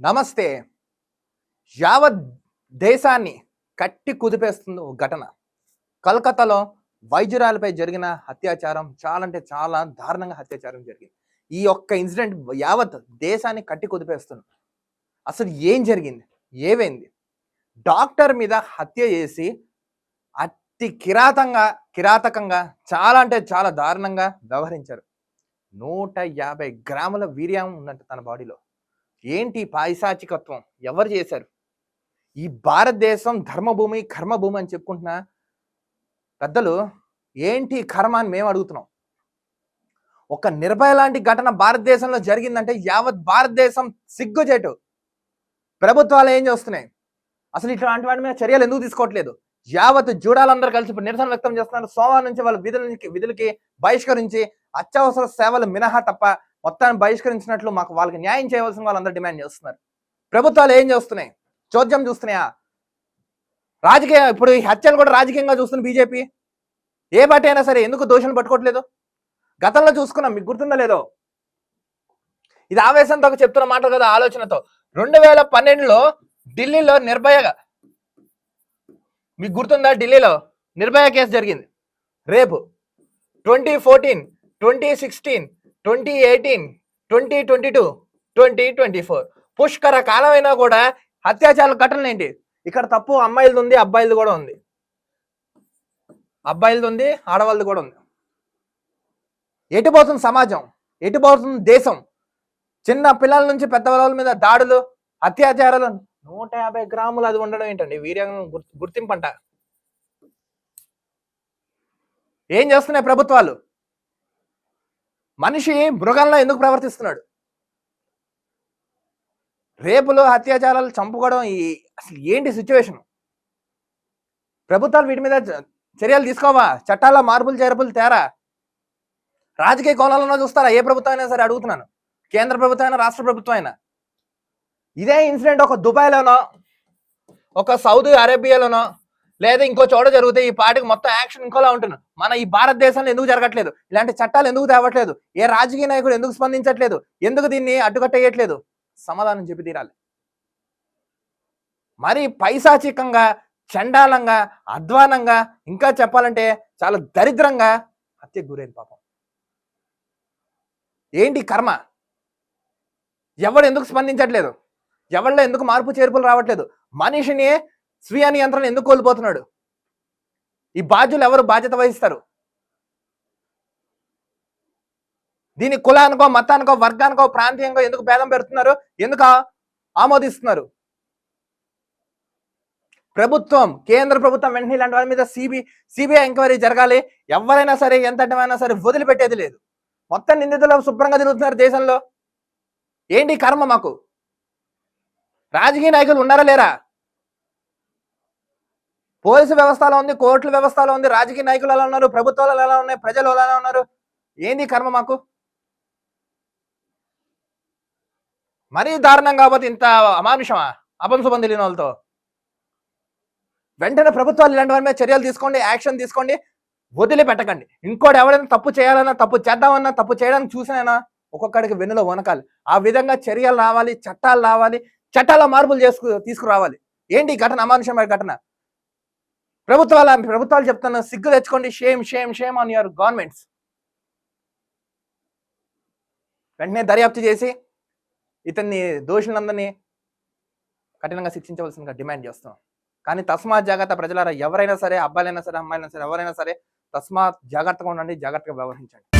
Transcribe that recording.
నమస్తే. యావత్ దేశాన్ని కట్టి కుదిపేస్తుంది ఒక ఘటన. కలకత్తాలో వైద్యురాలపై జరిగిన అత్యాచారం చాలా అంటే చాలా దారుణంగా అత్యాచారం జరిగింది. ఈ ఒక్క ఇన్సిడెంట్ యావత్ దేశాన్ని కట్టి కుదిపేస్తుంది. అసలు ఏం జరిగింది? ఏమైంది? డాక్టర్ మీద హత్య చేసి అతి కిరాతంగా కిరాతకంగా చాలా అంటే చాలా దారుణంగా వ్యవహరించారు. నూట యాభై గ్రాముల వీర్యం ఉన్నట్టు తన బాడీలో. ఏంటి పాయిశాచికత్వం ఎవరు చేశారు? ఈ భారతదేశం ధర్మభూమి కర్మభూమి అని చెప్పుకుంటున్న పెద్దలు ఏంటి కర్మ అని మేము అడుగుతున్నాం. ఒక నిర్భయ లాంటి ఘటన భారతదేశంలో జరిగిందంటే యావత్ భారతదేశం సిగ్గుచేటు ప్రభుత్వాలు ఏం చేస్తున్నాయి? అసలు ఇట్లాంటి వాటి మీద చర్యలు ఎందుకు తీసుకోవట్లేదు? యావత్ జూడాలందరూ కలిసి ఇప్పుడు నిరసన వ్యక్తం చేస్తున్నారు. సోమవారం నుంచి వాళ్ళ విధుల విధులకి బహిష్కరించి అత్యవసర సేవలు మినహా తప్ప మొత్తాన్ని బహిష్కరించినట్లు మాకు వాళ్ళకి న్యాయం చేయవలసిన వాళ్ళందరూ డిమాండ్ చేస్తున్నారు. ప్రభుత్వాలు ఏం చేస్తున్నాయి? చోద్యం చూస్తున్నాయా? రాజకీయ ఇప్పుడు ఈ హత్యలు కూడా రాజకీయంగా చూస్తున్న బీజేపీ? ఏ పార్టీ అయినా సరే ఎందుకు దోషులు పట్టుకోవట్లేదు? గతంలో చూసుకున్నాం మీకు గుర్తుందా లేదో? ఇది ఆవేశంతో ఒక చెప్తున్న మాటలు కదా ఆలోచనతో. రెండు వేల పన్నెండులో ఢిల్లీలో నిర్భయగా మీకు గుర్తుందా ఢిల్లీలో? నిర్భయ కేసు జరిగింది. రేపు twenty fourteen twenty sixteen twenty eighteen twenty twenty two twenty twenty four. పుష్కర కాలమైనా కూడా అత్యాచార ఘటనలు ఏంటి? ఇక్కడ తప్పు అమ్మాయిలది ఉంది అబ్బాయిలది కూడా ఉంది. అబ్బాయిలది ఉంది ఆడవాళ్ళది కూడా ఉంది. ఎటుపోతుంది సమాజం? ఎటుపోతుంది దేశం? చిన్న పిల్లల నుంచి పెద్ద వాళ్ళ మీద దాడులు అత్యాచారాలు నూట యాభై గ్రాములు అది ఉండడం ఏంటండి? వీర్యం గుర్తింపంట ఏం చేస్తున్నాయి ప్రభుత్వాలు? మనిషి మృగంలో ఎందుకు ప్రవర్తిస్తున్నాడు? రేపులు అత్యాచారాలు చంపుకోవడం ఈ అసలు ఏంటి సిచ్యువేషన్? ప్రభుత్వాలు వీటి మీద చ- చర్యలు తీసుకోవా? చట్టాల్లో మార్పులు చేర్పులు తేరా? రాజకీయ కోణాలలో చూస్తారా? ఏ ప్రభుత్వం అయినా సరే అడుగుతున్నాను. కేంద్ర ప్రభుత్వం అయినా రాష్ట్ర ప్రభుత్వం అయినా. ఇదే ఇన్సిడెంట్ ఒక దుబాయ్లోనో ఒక సౌదీ అరేబియాలోనో లేదా ఇంకో చోట జరిగితే ఈ పార్టీకి మొత్తం యాక్షన్ ఇంకోలా ఉంటుంది. మన ఈ భారతదేశంలో ఎందుకు జరగట్లేదు? ఇలాంటి చట్టాలు ఎందుకు తేవట్లేదు? ఏ రాజకీయ నాయకుడు ఎందుకు స్పందించట్లేదు? ఎందుకు దీన్ని అడ్డుకట్టేయట్లేదు సమాధానం చెప్పి తీరాలి. మరి పైశాచికంగా చండాలంగా అధ్వానంగా ఇంకా చెప్పాలంటే చాలా దరిద్రంగా హత్యకు గురైంది పాపం. ఏంటి కర్మ? ఎవడు ఎందుకు స్పందించట్లేదు? ఎవళ్ళ ఎందుకు మార్పు చేర్పులు రావట్లేదు? మనిషిని స్వీయ నియంత్రణ ఎందుకు కోల్పోతున్నాడు? ఈ బాధ్యులు ఎవరు బాధ్యత వహిస్తారు? దీని కులానికో మతానికో వర్గానికో ప్రాంతీయంగా ఎందుకు భేదం పెడుతున్నారు? ఎందుకు ఆమోదిస్తున్నారు? ప్రభుత్వం కేంద్ర ప్రభుత్వం వెంటనే ఇలాంటి వారి మీద సిబి సిబిఐ ఎంక్వైరీ జరగాలి. ఎవరైనా సరే ఎంత అడ్డమైనా సరే వదిలిపెట్టేది లేదు. మొత్తం నిందితులు శుభ్రంగా తిరుగుతున్నారు దేశంలో. ఏంటి కర్మ మాకు? రాజకీయ నాయకులు ఉన్నారా లేరా? పోలీసు వ్యవస్థలో ఉంది కోర్టుల వ్యవస్థలో ఉంది రాజకీయ నాయకులు ఎలా ఉన్నారు ప్రభుత్వాలు ఎలా ఉన్నాయి ప్రజలు ఎలా ఉన్నారు? ఏంది కర్మ మాకు? మరీ దారుణం కాబట్టి ఇంత అమానుషమా? అపంశుభం తెలియని వాళ్ళతో. వెంటనే ప్రభుత్వాలు ఇలాంటి వారి మీద చర్యలు తీసుకోండి యాక్షన్ తీసుకోండి వదిలిపెట్టకండి. ఇంకోటి ఎవరైనా తప్పు చేయాలన్నా తప్పు చేద్దామన్నా తప్పు చేయడానికి చూసినా ఒక్కొక్కడికి వెన్నులో వనకాలి ఆ విధంగా చర్యలు రావాలి చట్టాలు రావాలి చట్టాల మార్పులు చేసుకు తీసుకురావాలి. ఏంటి ఈ ఘటన? అమానుషమైన ఘటన? ప్రభుత్వాల ప్రభుత్వాలు చెప్తున్న సిగ్గు తెచ్చుకోండి. Shame shame shame on your governments వెంటనే దర్యాప్తు చేసి ఇతన్ని దోషులందరినీ కఠినంగా శిక్షించవలసిందిగా డిమాండ్ చేస్తున్నాం. కానీ తస్మాత్ జాగ్రత్త ప్రజలారా ఎవరైనా సరే అబ్బాయిలైనా సరే అమ్మాయిలైనా సరే సరే ఎవరైనా సరే తస్మాత్ జాగ్రత్తగా ఉండండి జాగ్రత్తగా వ్యవహరించండి.